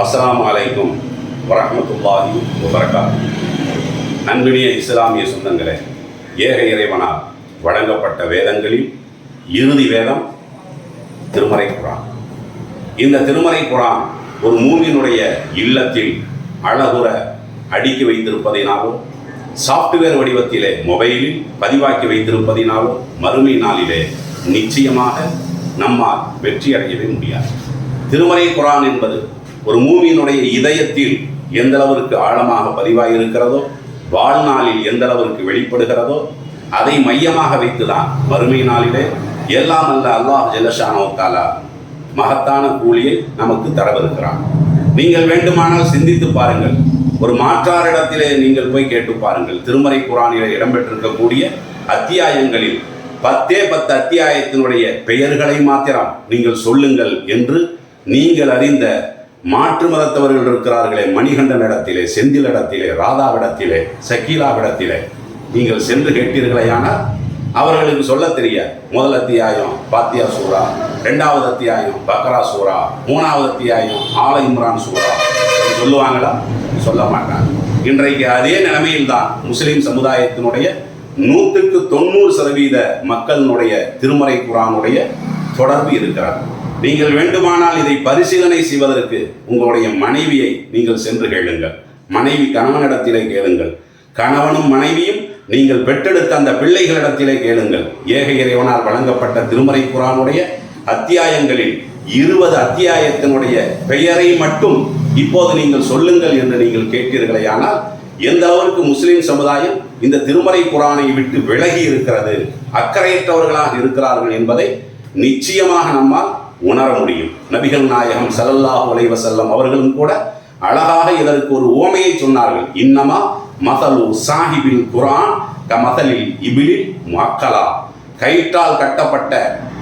அஸ்லாம் அலைக்கும் வரஹ்மத்துல்லாஹி வபரகாத்து அன்பினிய இஸ்லாமிய சொந்தங்களே ஏக இறைவனால் வழங்கப்பட்ட வேதங்களில் இறுதி வேதம் திருமறை குரான். இந்த திருமறை குரான் ஒரு மூமியினுடைய இல்லத்தில் அழகுற அடுக்கி வைத்திருப்பதினாலோ சாஃப்ட்வேர் வடிவத்திலே மொபைலில் பதிவாக்கி வைத்திருப்பதினாலோ மறுமை நாளிலே நிச்சயமாக நம்மால் வெற்றி அடையவே முடியாது. திருமறை குரான் என்பது ஒரு மூமியினுடைய இதயத்தில் எந்த அளவிற்கு ஆழமாக பதிவாக இருக்கிறதோ வாழ்நாளில் எந்த அளவிற்கு வெளிப்படுகிறதோ அதை மையமாக வைத்துதான் வறுமை நாளிலே எல்லாம் அல்ல அல்லாஹ் ஜெல்லஷானோ தாலா மகத்தான கூலியை நமக்கு தரவிருக்கிறான். நீங்கள் வேண்டுமானால் சிந்தித்து பாருங்கள். ஒரு மாற்றாரிடத்திலே நீங்கள் போய் கேட்டு பாருங்கள். திருமறை குரானிலே இடம்பெற்றிருக்கக்கூடிய அத்தியாயங்களில் பத்தே பத்து அத்தியாயத்தினுடைய பெயர்களை மாத்திரம் நீங்கள் சொல்லுங்கள் என்று நீங்கள் அறிந்த மாற்று மதத்தவர்கள் இருக்கிறார்களே மணிகண்டன் இடத்திலே செந்தில் இடத்திலே ராதாவிடத்திலே சக்கீலாவிடத்திலே நீங்கள் சென்று கேட்டீர்களேயானால் அவர்களுக்கு சொல்ல தெரியாது. முதல் அத்தியாயம் பாத்தியா சூரா ரெண்டாவது அத்தியாயம் பக்ரா சூரா மூணாவது அத்தியாயம் ஆல இம்ரான் சூரா சொல்லுவாங்களா? சொல்ல மாட்டாங்க. இன்றைக்கு அதே நிலைமையில் தான் முஸ்லீம் சமுதாயத்தினுடைய நூற்றுக்கு தொண்ணூறு சதவீத மக்களினுடைய திருமறை குரானுடைய தொடர்பு இருக்கிறார்கள் நீங்கள் வேண்டுமானால் இதை பரிசீலனை செய்வதற்கு உங்களுடைய மனைவியை நீங்கள் சென்று கேளுங்கள். மனைவி கணவனிடத்திலே கேளுங்கள். கணவனும் மனைவியும் நீங்கள் பெற்றெடுத்த அந்த பிள்ளைகளிடத்திலே கேளுங்கள். ஏக இறைவனால் வழங்கப்பட்ட திருமறை குரானுடைய அத்தியாயங்களில் இருபது அத்தியாயத்தினுடைய பெயரை மட்டும் இப்போது நீங்கள் சொல்லுங்கள் என்று நீங்கள் கேட்டீர்களேயானால் எந்த அளவிற்கு முஸ்லிம் சமுதாயம் இந்த திருமறை குரானை விட்டு விலகி இருக்கிறது அக்கறையற்றவர்களாக இருக்கிறார்கள் என்பதை நிச்சயமாக நம்மால் உணர முடியும். நபிகள் நாயகம் சல்லல்லாஹு அலைஹி செல்லம் அவர்களும் கூட அழகாக இதற்கு ஒரு ஓமையை சொன்னார்கள். இன்னமா மதலு சாஹிபில் குரான் மதலில் இபிலில் மக்களா கயிற்றால் கட்டப்பட்ட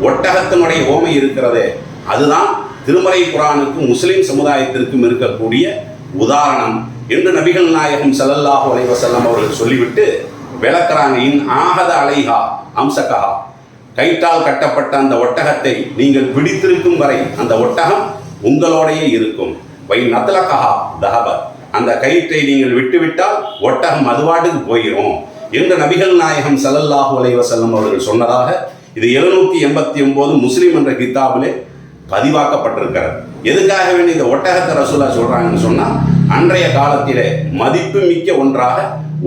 ஒட்டகத்தினுடைய ஓமை இருக்கிறதே அதுதான் திருமறை குரானுக்கும் முஸ்லிம் சமுதாயத்திற்கும் இருக்கக்கூடிய உதாரணம் என்று நபிகள் நாயகம் ஸல்லல்லாஹு அலைஹி செல்லம் அவர்கள் சொல்லிவிட்டு விளக்குறாங்க. இன் ஆகத அலைஹா அம்சகா கயிற்றால் கட்டப்பட்ட அந்த ஒட்டகத்தை நீங்கள் பிடித்திருக்கும் வரை அந்த ஒட்டகம் உங்களோடையே இருக்கும். வை நத்தலகஹா தஹப. அந்த கயிற்றை நீங்கள் விட்டுவிட்டால் ஒட்டகம் அதுவாட்டுக்கு போயிடும் என்று நபிகள் நாயகம் சல்லல்லாஹு அலைவசல்லம் அவர்கள் சொன்னதாக இது எழுநூத்தி எண்பத்தி ஒன்பது முஸ்லீம் என்ற கித்தாபிலே பதிவாக்கப்பட்டிருக்கிறது. எதுக்காக வேண்டி இந்த ஒட்டகத்தை ரசூலா சொல்றாங்கன்னு சொன்னா அன்றைய காலத்திலே மதிப்பு மிக்க ஒன்றாக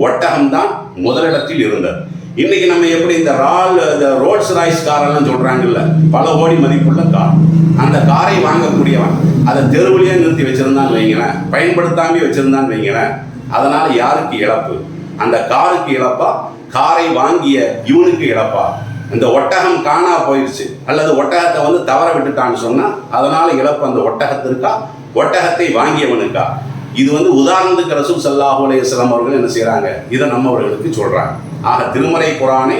ஒட்டகம்தான் முதலிடத்தில் இருந்தது. இன்னைக்கு நம்ம எப்படி இந்த ரால் இந்த ரோட்ஸ் ராய்ஸ் காரெல்லாம் சொல்கிறாங்கல்ல பல கோடி மதிப்புள்ள கார் அந்த காரை வாங்கக்கூடியவன் அதை தெருவிலேயே நிறுத்தி வச்சுருந்தான்னு வைங்களேன் பயன்படுத்தாமே வச்சிருந்தான்னு வைங்களேன் அதனால் யாருக்கு இழப்பு? அந்த காருக்கு இழப்பா? காரை வாங்கிய இவனுக்கு இழப்பா? இந்த ஒட்டகம் காணா போயிடுச்சு அல்லது ஒட்டகத்தை வந்து தவற விட்டுட்டான்னு சொன்னால் அதனால் இழப்பு அந்த ஒட்டகத்திற்கா? ஒட்டகத்தை வாங்கியவனுக்கா? இது வந்து உதாரணத்துக்கு ரசூல் சல்லாஹூ அலையம் அவர்கள் என்ன செய்கிறாங்க இதை நம்மவர்களுக்கு சொல்கிறாங்க ஆக திருமறை குரானை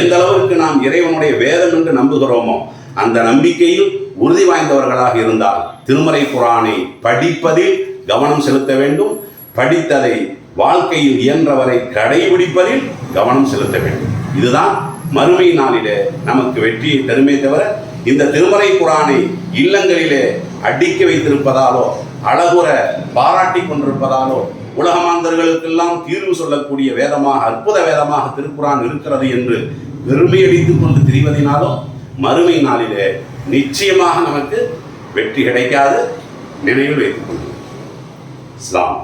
எந்த அளவுக்கு நாம் இறைவனுடைய வேதம் என்று நம்புகிறோமோ அந்த நம்பிக்கையில் உறுதி வாய்ந்தவர்களாக இருந்தால் திருமறை குரானை படிப்பதில் கவனம் செலுத்த வேண்டும். படித்ததை வாழ்க்கையில் இயன்றவரை கடைபிடிப்பதில் கவனம் செலுத்த வேண்டும். இதுதான் மறுமை நாளிலே நமக்கு வெற்றியை தருமே தவிர இந்த திருமறை குரானை இல்லங்களிலே அடிக்க வைத்திருப்பதாலோ அழகுற பாராட்டி கொண்டிருப்பதாலோ உலகமாந்தர்களுக்கெல்லாம் தீர்வு சொல்லக்கூடிய வேதமாக அற்புத வேதமாக திருக்குறான் இருக்கிறது என்று பெருமையடித்துக் கொண்டு திரிவதினாலோ மறுமை நாளிலே நிச்சயமாக நமக்கு வெற்றி கிடைக்காது நினைவில் வைத்துக் கொள்ளுங்கள் இஸ்லாம்.